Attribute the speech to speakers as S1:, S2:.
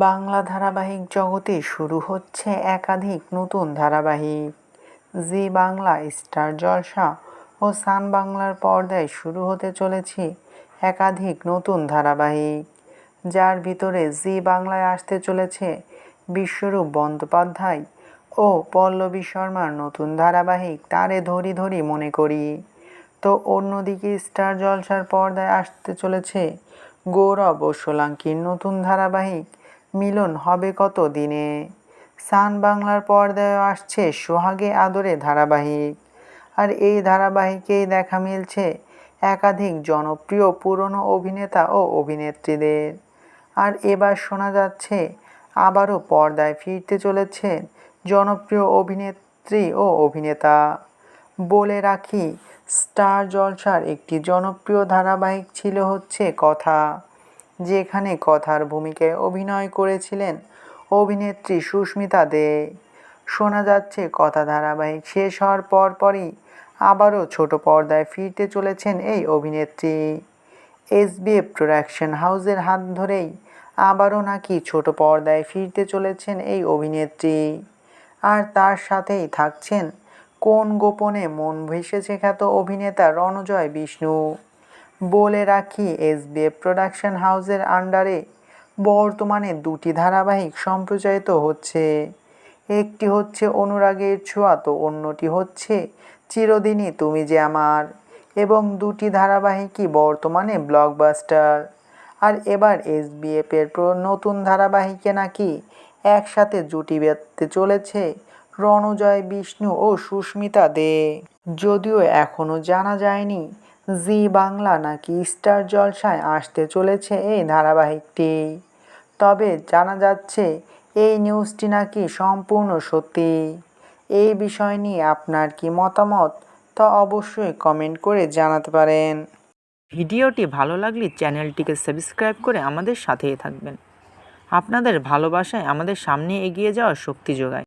S1: বাংলা ধারাবাহিক জগতে শুরু হচ্ছে একাধিক নতুন ধারাবাহিক। জি বাংলা, স্টার জলসা ও সান বাংলার পর্দায় শুরু হতে চলেছে একাধিক নতুন ধারাবাহিক। যার ভিতরে জি বাংলায় আসতে চলেছে বিশ্বরূপ বন্দ্যোপাধ্যায় ও পল্লবী শর্মার নতুন ধারাবাহিক তারে ধরি ধরি মনে করি। তো অন্যদিকে স্টার জলসার পর্দায় আসতে চলেছে গৌরব ও সোলাঙ্কির নতুন ধারাবাহিক মিলন হবে কত দিনে সান বাংলার পর্দায় আসছে সোহাগে আদরে ধারাবাহিক। আর এই ধারাবাহিকেই দেখা মিলছে একাধিক জনপ্রিয় পুরনো অভিনেতা ও অভিনেত্রীদের। আর এবার শোনা যাচ্ছে আবারও পর্দায় ফিরতে চলেছেন জনপ্রিয় অভিনেত্রী ও অভিনেতা। বলে রাখি, স্টার জলসার একটি জনপ্রিয় ধারাবাহিক ছিল হচ্ছে কথা। যেখানে কথার ভূমিকায় অভিনয় করেছিলেন অভিনেত্রী সুস্মিতা দে। শোনা যাচ্ছে, কথা ধারাবাহিক শেষ হওয়ার পরপরই আবারও ছোট পর্দায় ফিরতে চলেছেন এই অভিনেত্রী। এসবিএফ প্রোডাকশন হাউসের হাত ধরেই আবারও নাকি ছোট পর্দায় ফিরতে চলেছেন এই অভিনেত্রী। আর তার সাথেই থাকছেন কোন গোপনে মন ভেসেছে খ্যাত অভিনেতা রণজয় বিষ্ণু। বলে রাখি এসবিএফ প্রোডাকশন হাউসের আন্ডারে বর্তমানে দুটি ধারাবাহিক সম্প্রচারিত হচ্ছে। একটি হচ্ছে অনুরাগের ছোঁয়া, তো অন্যটি হচ্ছে চিরদিনই তুমি যে আমার, এবং দুটি ধারাবাহিকই বর্তমানে ব্লকবাস্টার আর এবার এসবিএফের নতুন ধারাবাহিকে নাকি একসাথে জুটি বেঁধতে চলেছে রণজয়, বিষ্ণু ও সুস্মিতা দে। যদিও এখনও জানা যায়নি জি বাংলা নাকি স্টার জলসায় আসতে চলেছে এই ধারাবাহিকটি। তবে জানা যাচ্ছে এই নিউজটি নাকি সম্পূর্ণ সত্যি। এই বিষয় নিয়ে আপনার কি মতামত, তা অবশ্যই কমেন্ট করে জানাতে পারেন।
S2: ভিডিওটি ভালো লাগলে চ্যানেলটিকে সাবস্ক্রাইব করে আমাদের সাথেই থাকবেন। আপনাদের ভালোবাসায় আমাদের সামনে এগিয়ে যাওয়ার শক্তি যোগায়।